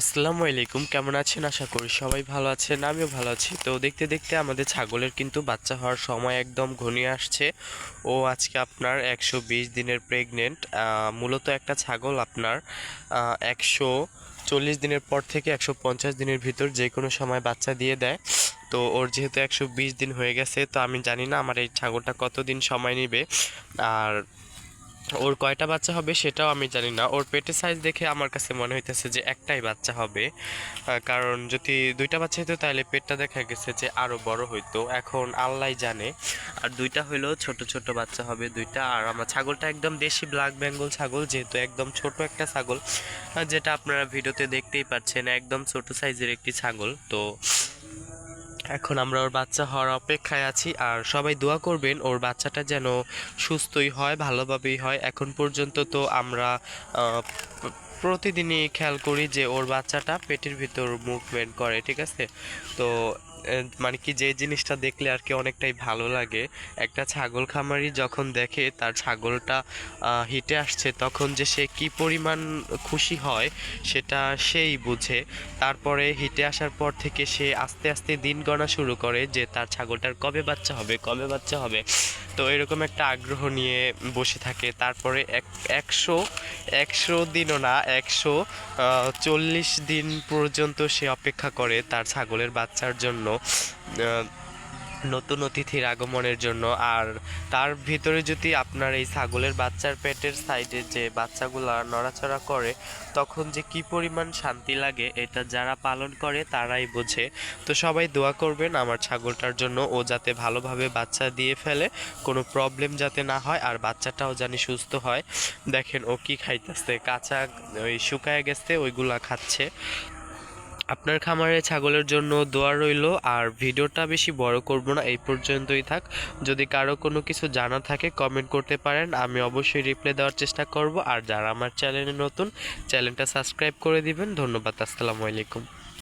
আসসালামু আলাইকুম, কেমন আছেন? আশা করি সবাই ভালো আছেন, আমিও ভালো আছি। তো দেখতে দেখতে আমাদের ছাগলের কিন্তু বাচ্চা হওয়ার সময় একদম ঘনিয়ে আসছে। ও আজকে আপনার একশো বিশ দিনের প্রেগনেন্ট মূলত একটা ছাগল আপনার একশো চল্লিশ দিনের পর থেকে একশো পঞ্চাশ দিনের ভিতর যে কোনো সময় বাচ্চা দিয়ে দেয়। তো ওর যেহেতু একশো বিশ দিন হয়ে গেছে, তো আমি জানি না আমার এই ছাগলটা কতদিন সময় নেবে। আর ওর কয়টা বাচ্চা হবে সেটাও আমি জানি না। ওর পেটের সাইজ দেখে আমার কাছে মনে হইতেছে যে একটাই বাচ্চা হবে। কারণ যদি দুইটা বাচ্চা হতো তাহলে পেটটা দেখা গেছে যে আরও বড় হইতো। এখন আল্লাহ জানে। আর দুইটা হইলেও ছোট ছোট বাচ্চা হবে দুইটা। আর আমার ছাগলটা একদম দেশি ব্ল্যাক বেঙ্গল ছাগল, যেহেতু একদম ছোট একটা ছাগল যেটা আপনারা ভিডিওতে দেখতেই পাচ্ছেন, একদম ছোট সাইজের একটি ছাগল। তো এখন আমরা ওর বাচ্চা হওয়ার অপেক্ষায় আছি আর সবাই দোয়া করবেন ওর বাচ্চাটা যেন সুস্থই হয়, ভালোভাবেই হয়। এখন পর্যন্ত তো আমরা প্রতিদিনই খেয়াল করি যে ওর বাচ্চাটা পেটের ভিতর মুভমেন্ট করে, ঠিক আছে? তো মানে কি যে জিনিসটা দেখলে আর কি অনেকটাই ভালো লাগে। একটা ছাগল খামারি যখন দেখে তার ছাগলটা হিটে আসছে তখন যে সে কি পরিমাণ খুশি হয় সেটা সেই বুঝে। তারপরে হিটে আসার পর থেকে সে আস্তে আস্তে দিন গণা শুরু করে যে তার ছাগলটার কবে বাচ্চা হবে, কবে বাচ্চা হবে। তো এরকম একটা আগ্রহ নিয়ে বসে থাকে। তারপরে এক, একশো একশো দিনও না, একশো চল্লিশ দিন পর্যন্ত সে অপেক্ষা করে তার ছাগলের বাচ্চার জন্য। নতুন অতিথির আগমনের জন্য। আর তার ভিতরে যদি আপনার এই ছাগলের বাচ্চার পেটের সাইডে যে বাচ্চাগুলা নড়াচড়া করে, তখন যে কি পরিমাণ শান্তি লাগে এটা যারা পালন করে তারাই বোঝে। তো সবাই দোয়া করবেন আমার ছাগলটার জন্য ও যাতে ভালোভাবে বাচ্চা দিয়ে ফেলে, কোনো প্রবলেম যাতে না হয় আর বাচ্চাটাও জানি সুস্থ হয়। দেখেন ও কি খাইতেছে, কাঁচা ওই শুকায় গেছে, ওইগুলা খাচ্ছে। আপনার খামারে ছাগলের জন্য দোয়া রইল, আর ভিডিওটা বেশি বড় করব না, এই পর্যন্তই থাক। যদি কারও কোনো কিছু জানা থাকে কমেন্ট করতে পারেন, আমি অবশ্যই রিপ্লাই দেওয়ার চেষ্টা করব, আর যারা আমার চ্যানেলে নতুন চ্যানেলটা সাবস্ক্রাইব করে দিবেন। ধন্যবাদ, আসসালামু আলাইকুম।